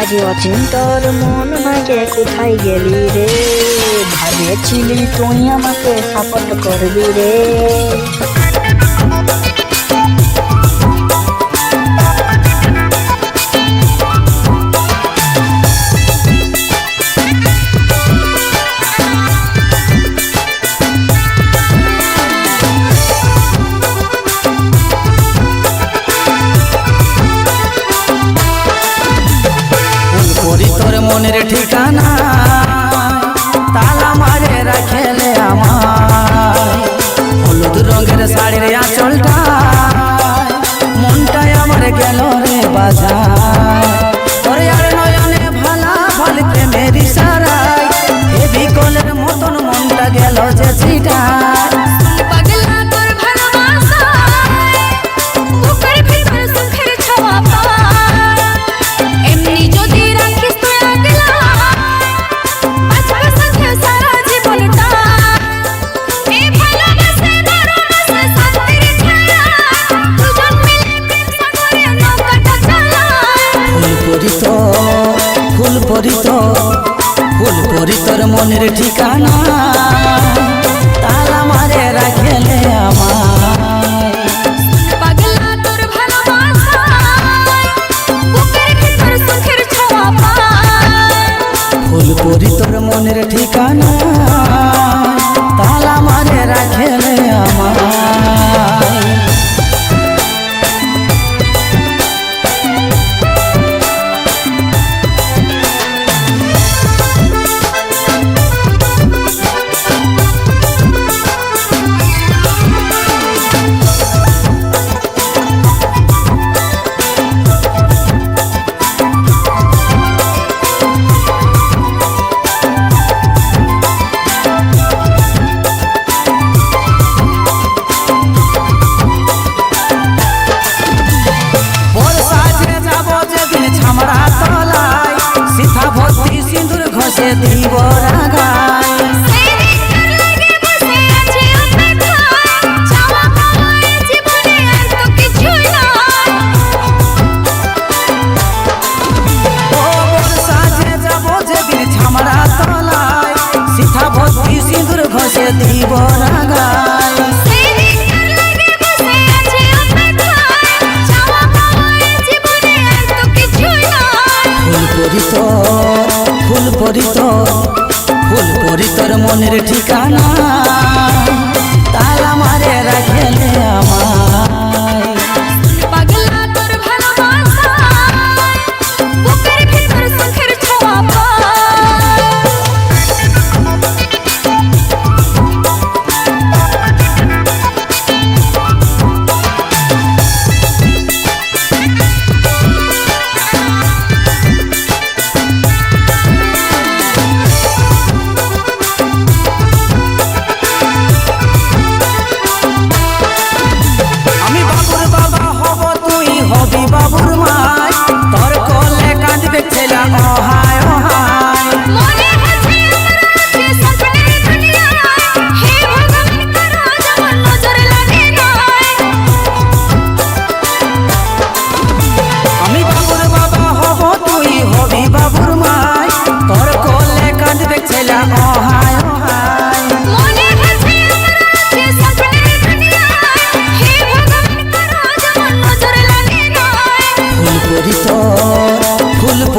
আজ অচিন্তর তোর মন ভাঙে কোথায় গেলি রে? ভাবেছিলি তুই আমাকে সাপোর্ট করবি রে। তোর মনের ঠিকানা? পরিত ফুল পরিতর মনের ঠিকানা। 你我 মনের ঠিকানা।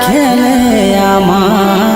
খেলে আমার